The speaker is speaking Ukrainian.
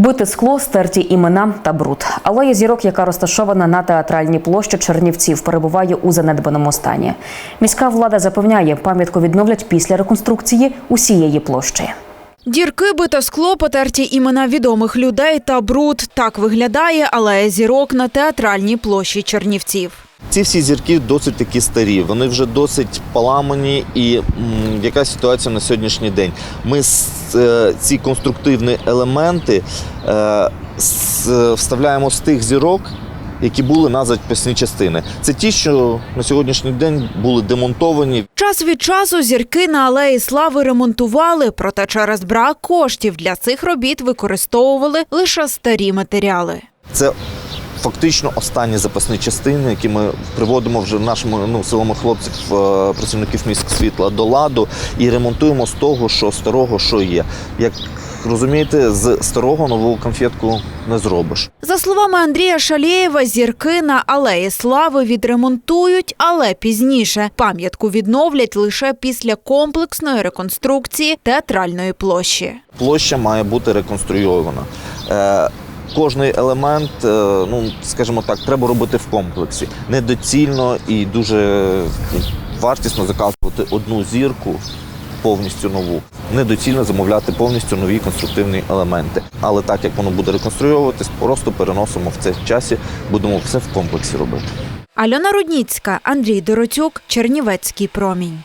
Бити скло, стерті імена та бруд. Алея зірок, яка розташована на театральній площі Чернівців, перебуває у занедбаному стані. Міська влада запевняє, пам'ятку відновлять після реконструкції усієї площі. Дірки, бите скло, потерті імена відомих людей та бруд. Так виглядає алея зірок на театральній площі Чернівців. Ці всі зірки досить такі старі, вони вже досить поламані. І м, яка ситуація на сьогоднішній день? Ми е, ці конструктивні елементи е, с- вставляємо з тих зірок, які були на запасні частини. Це ті, що на сьогоднішній день були демонтовані. Час від часу зірки на алеї слави ремонтували, проте через брак коштів для цих робіт використовували лише старі матеріали. Це фактично останні запасні частини, які ми приводимо вже нашими ну, силами хлопців, е, працівників міськ світла до ладу і ремонтуємо з того, що старого, що є. Як розумієте, з старого нову конфетку не зробиш. За словами Андрія Шалєєва, зірки на алеї слави відремонтують, але пізніше пам'ятку відновлять лише після комплексної реконструкції театральної площі. Площа має бути реконструйована. Е, Кожний елемент, е, ну скажімо так, треба робити в комплексі. Недоцільно і дуже вартісно заказувати одну зірку повністю нову. Недоцільно замовляти повністю нові конструктивні елементи. Але так як воно буде реконструюватись, просто переносимо в це в часі, будемо все в комплексі робити. Альона Рудніцька, Андрій Доротюк, Чернівецький промінь.